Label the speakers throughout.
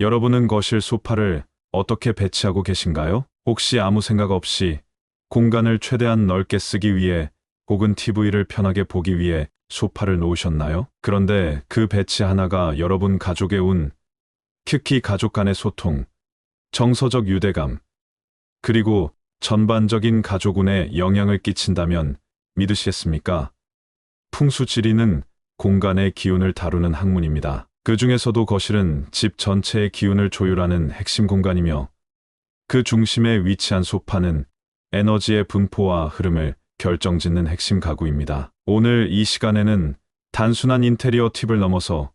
Speaker 1: 여러분은 거실 소파를 어떻게 배치하고 계신가요? 혹시 아무 생각 없이 공간을 최대한 넓게 쓰기 위해 혹은 TV를 편하게 보기 위해 소파를 놓으셨나요? 그런데 그 배치 하나가 여러분 가족의 운, 특히 가족 간의 소통, 정서적 유대감, 그리고 전반적인 가족운에 영향을 끼친다면 믿으시겠습니까? 풍수지리는 공간의 기운을 다루는 학문입니다. 그 중에서도 거실은 집 전체의 기운을 조율하는 핵심 공간이며 그 중심에 위치한 소파는 에너지의 분포와 흐름을 결정짓는 핵심 가구입니다. 오늘 이 시간에는 단순한 인테리어 팁을 넘어서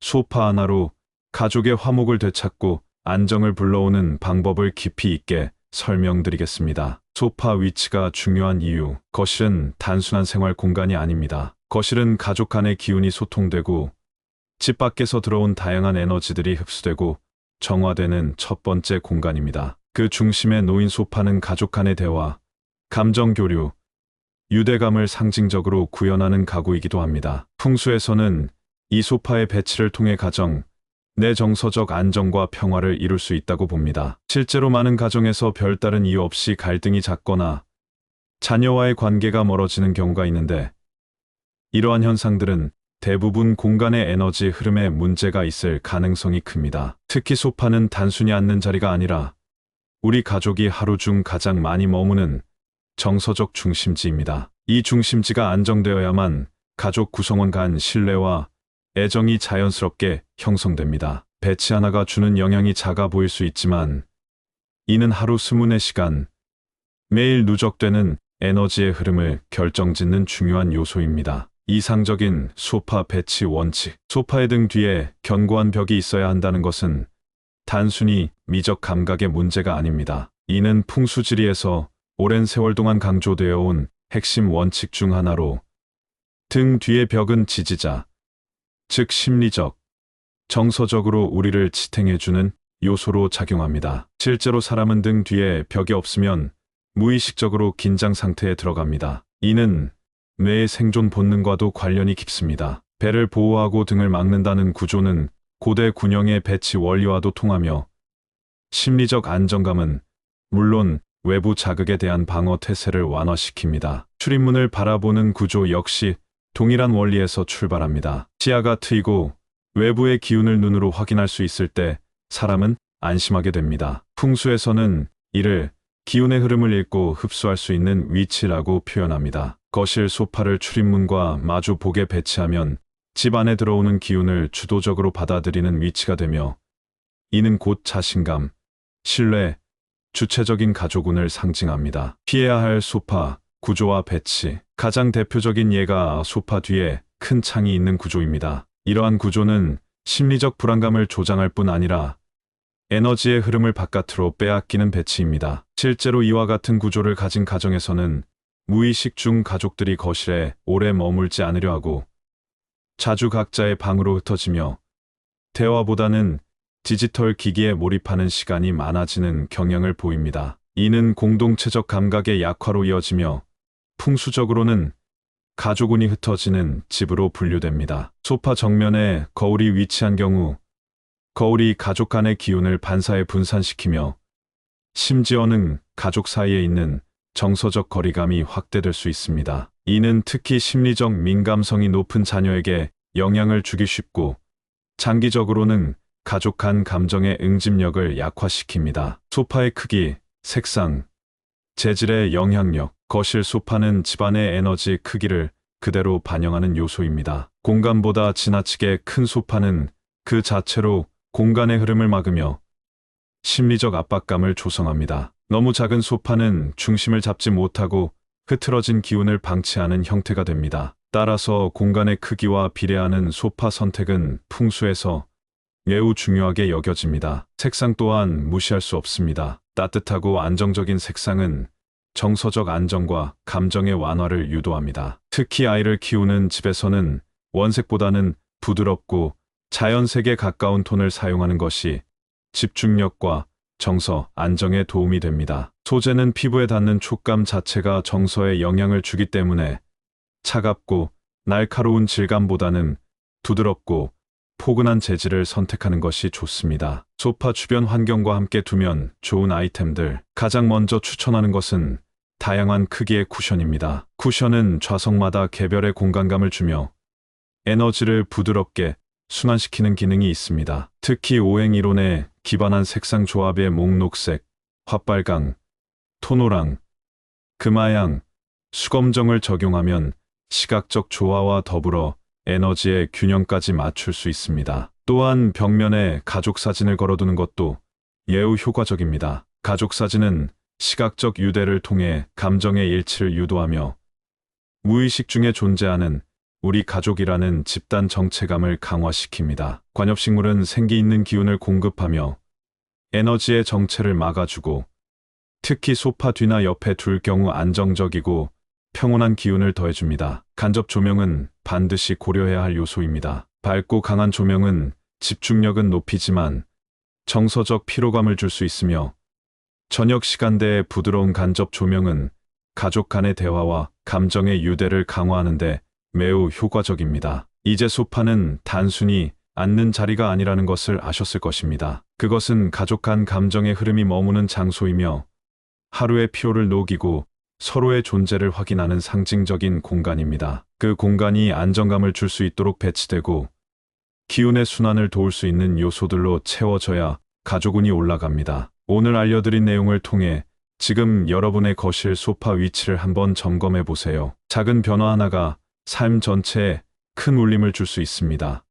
Speaker 1: 소파 하나로 가족의 화목을 되찾고 안정을 불러오는 방법을 깊이 있게 설명드리겠습니다. 소파 위치가 중요한 이유. 거실은 단순한 생활 공간이 아닙니다. 거실은 가족 간의 기운이 소통되고 집 밖에서 들어온 다양한 에너지들이 흡수되고 정화되는 첫 번째 공간입니다. 그 중심에 놓인 소파는 가족 간의 대화, 감정 교류, 유대감을 상징적으로 구현하는 가구이기도 합니다. 풍수에서는 이 소파의 배치를 통해 가정, 내 정서적 안정과 평화를 이룰 수 있다고 봅니다. 실제로 많은 가정에서 별다른 이유 없이 갈등이 잦거나 자녀와의 관계가 멀어지는 경우가 있는데 이러한 현상들은 대부분 공간의 에너지 흐름에 문제가 있을 가능성이 큽니다. 특히 소파는 단순히 앉는 자리가 아니라 우리 가족이 하루 중 가장 많이 머무는 정서적 중심지입니다. 이 중심지가 안정되어야만 가족 구성원 간 신뢰와 애정이 자연스럽게 형성됩니다. 배치 하나가 주는 영향이 작아 보일 수 있지만 이는 하루 24시간 매일 누적되는 에너지의 흐름을 결정짓는 중요한 요소입니다. 이상적인 소파 배치 원칙. 소파의 등 뒤에 견고한 벽이 있어야 한다는 것은 단순히 미적 감각의 문제가 아닙니다. 이는 풍수지리에서 오랜 세월 동안 강조되어 온 핵심 원칙 중 하나로 등 뒤의 벽은 지지자, 즉 심리적, 정서적으로 우리를 지탱해주는 요소로 작용합니다. 실제로 사람은 등 뒤에 벽이 없으면 무의식적으로 긴장 상태에 들어갑니다. 이는 뇌의 생존 본능과도 관련이 깊습니다. 배를 보호하고 등을 막는다는 구조는 고대 군영의 배치 원리와도 통하며 심리적 안정감은 물론 외부 자극에 대한 방어 태세를 완화시킵니다. 출입문을 바라보는 구조 역시 동일한 원리에서 출발합니다. 시야가 트이고 외부의 기운을 눈으로 확인할 수 있을 때 사람은 안심하게 됩니다. 풍수에서는 이를 기운의 흐름을 읽고 흡수할 수 있는 위치라고 표현합니다. 거실 소파를 출입문과 마주 보게 배치하면 집 안에 들어오는 기운을 주도적으로 받아들이는 위치가 되며 이는 곧 자신감, 신뢰, 주체적인 가족운을 상징합니다. 피해야 할 소파, 구조와 배치. 가장 대표적인 예가 소파 뒤에 큰 창이 있는 구조입니다. 이러한 구조는 심리적 불안감을 조장할 뿐 아니라 에너지의 흐름을 바깥으로 빼앗기는 배치입니다. 실제로 이와 같은 구조를 가진 가정에서는 무의식 중 가족들이 거실에 오래 머물지 않으려 하고 자주 각자의 방으로 흩어지며 대화보다는 디지털 기기에 몰입하는 시간이 많아지는 경향을 보입니다. 이는 공동체적 감각의 약화로 이어지며 풍수적으로는 가족운이 흩어지는 집으로 분류됩니다. 소파 정면에 거울이 위치한 경우 거울이 가족 간의 기운을 반사해 분산시키며 심지어는 가족 사이에 있는 정서적 거리감이 확대될 수 있습니다. 이는 특히 심리적 민감성이 높은 자녀에게 영향을 주기 쉽고 장기적으로는 가족 간 감정의 응집력을 약화시킵니다. 소파의 크기, 색상, 재질의 영향력, 거실 소파는 집안의 에너지 크기를 그대로 반영하는 요소입니다. 공간보다 지나치게 큰 소파는 그 자체로 공간의 흐름을 막으며 심리적 압박감을 조성합니다. 너무 작은 소파는 중심을 잡지 못하고 흐트러진 기운을 방치하는 형태가 됩니다. 따라서 공간의 크기와 비례하는 소파 선택은 풍수에서 매우 중요하게 여겨집니다. 색상 또한 무시할 수 없습니다. 따뜻하고 안정적인 색상은 정서적 안정과 감정의 완화를 유도합니다. 특히 아이를 키우는 집에서는 원색보다는 부드럽고 자연색에 가까운 톤을 사용하는 것이 집중력과 정서 안정에 도움이 됩니다. 소재는 피부에 닿는 촉감 자체가 정서에 영향을 주기 때문에 차갑고 날카로운 질감보다는 부드럽고 포근한 재질을 선택하는 것이 좋습니다. 소파 주변 환경과 함께 두면 좋은 아이템들. 가장 먼저 추천하는 것은 다양한 크기의 쿠션입니다. 쿠션은 좌석마다 개별의 공간감을 주며 에너지를 부드럽게 순환시키는 기능이 있습니다. 특히 오행 이론에 기반한 색상 조합의 목록색, 화빨강, 토노랑, 금화양, 수검정을 적용하면 시각적 조화와 더불어 에너지의 균형까지 맞출 수 있습니다. 또한 벽면에 가족 사진을 걸어두는 것도 예우 효과적입니다. 가족 사진은 시각적 유대를 통해 감정의 일치를 유도하며 무의식 중에 존재하는 우리 가족이라는 집단 정체감을 강화시킵니다. 관엽식물은 생기 있는 기운을 공급하며 에너지의 정체를 막아주고 특히 소파 뒤나 옆에 둘 경우 안정적이고 평온한 기운을 더해줍니다. 간접 조명은 반드시 고려해야 할 요소입니다. 밝고 강한 조명은 집중력은 높이지만 정서적 피로감을 줄 수 있으며 저녁 시간대의 부드러운 간접 조명은 가족 간의 대화와 감정의 유대를 강화하는데 매우 효과적입니다. 이제 소파는 단순히 앉는 자리가 아니라는 것을 아셨을 것입니다. 그것은 가족 간 감정의 흐름이 머무는 장소이며 하루의 피로를 녹이고 서로의 존재를 확인하는 상징적인 공간입니다. 그 공간이 안정감을 줄 수 있도록 배치되고 기운의 순환을 도울 수 있는 요소들로 채워져야 가족운이 올라갑니다. 오늘 알려드린 내용을 통해 지금 여러분의 거실 소파 위치를 한번 점검해 보세요. 작은 변화 하나가 삶 전체에 큰 울림을 줄 수 있습니다.